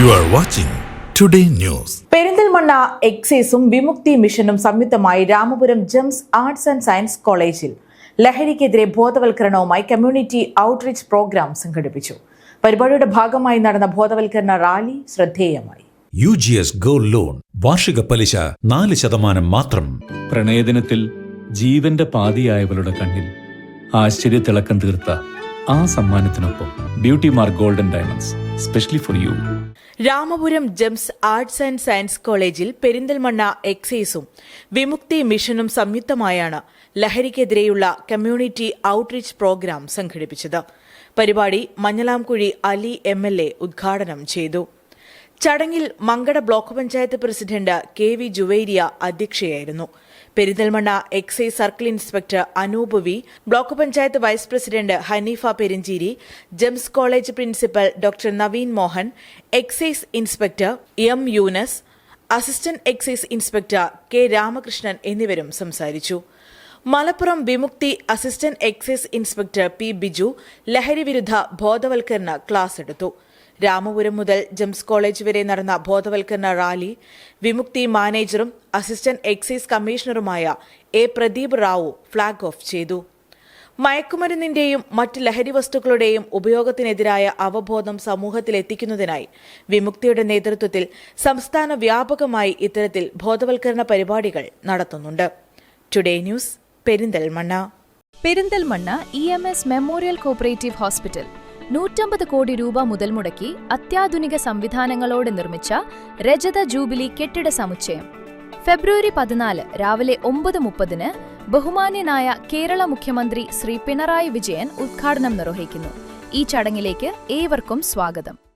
You are watching Today News. Perinthalmanna എക്സൈസും Vimukthi മിഷനും സംയുക്തമായി Ramapuram Gems arts and science കോളേജിൽ ലഹരിക്കെതിരെ ബോധവൽക്കരണവുമായി കമ്മ്യൂണിറ്റി ഔട്ട്റീച്ച് പ്രോഗ്രാം സംഘടിപ്പിച്ചു. പരിപാടിയുടെ ഭാഗമായി നടന്ന ബോധവൽക്കരണ റാലി ശ്രദ്ധേയമായി. U G S gold loan. വാർഷിക പലിശ നാല് ശതമാനം മാത്രം. പ്രണയദിനത്തിൽ ജീവന്റെ പാതിയായവളുടെ കണ്ണിൽ ആശ്ചര്യത്തിളക്കം തീർത്ത ആ സമ്മാനത്തിനൊപ്പം beauty mark golden diamonds specially for you. Ramapuram Gems arts and science കോളേജിൽ പെരിന്തൽമണ്ണ എക്സൈസും വിമുക്തി മിഷനും സംയുക്തമായാണ് ലഹരിക്കെതിരെയുള്ള കമ്മ്യൂണിറ്റി ഔട്ട്റീച്ച് പ്രോഗ്രാം സംഘടിപ്പിച്ചത്. പരിപാടി മഞ്ഞളാംകുഴി അലി എ ഉദ്ഘാടനം ചെയ്തു. ചടങ്ങിൽ Mankada block panchayat president K V Juveria അധ്യക്ഷയായിരുന്നു. Perinthalmanna excise circle inspector Anoop V block panchayat vice president Haneefa Perincheri Gems college principal doctor Naveen Mohan excise inspector M Younus assistant excise inspector K Ramakrishnan എന്നിവരും സംസാരിച്ചു. Malappuram Vimukthi assistant excise inspector P Biju ലഹരിവിരുദ്ധ ബോധവൽക്കരണ class എടുത്തു. രാമപുരം മുതൽ Gems college വരെ നടന്ന ബോധവൽക്കരണ rally Vimukthi മാനേജറും assistant excise കമ്മീഷണറുമായ A Pradeep Rao flag off ചെയ്തു. മയക്കുമരുന്നിന്റെയും മറ്റ് ലഹരി വസ്തുക്കളുടെയും ഉപയോഗത്തിനെതിരായ അവബോധം സമൂഹത്തിലെത്തിക്കുന്നതിനായി വിമുക്തിയുടെ നേതൃത്വത്തിൽ സംസ്ഥാന വ്യാപകമായി ഇത്തരത്തിൽ ബോധവൽക്കരണ പരിപാടികൾ നടത്തുന്നുണ്ട്. Today news Perinthalmanna. Perinthalmanna E M S memorial cooperative hospital. നൂറ്റമ്പത് കോടി രൂപ മുതൽ മുടക്കി അത്യാധുനിക സംവിധാനങ്ങളോടെ നിർമ്മിച്ച രജത ജൂബിലി കെട്ടിട സമുച്ചയം. ഫെബ്രുവരി പതിനാല് രാവിലെ ഒമ്പത് മുപ്പതിന് ബഹുമാന്യനായ കേരള മുഖ്യമന്ത്രി ശ്രീ പിണറായി വിജയൻ ഉദ്ഘാടനം നിർവഹിക്കുന്നു. ഈ ചടങ്ങിലേക്ക് ഏവർക്കും സ്വാഗതം.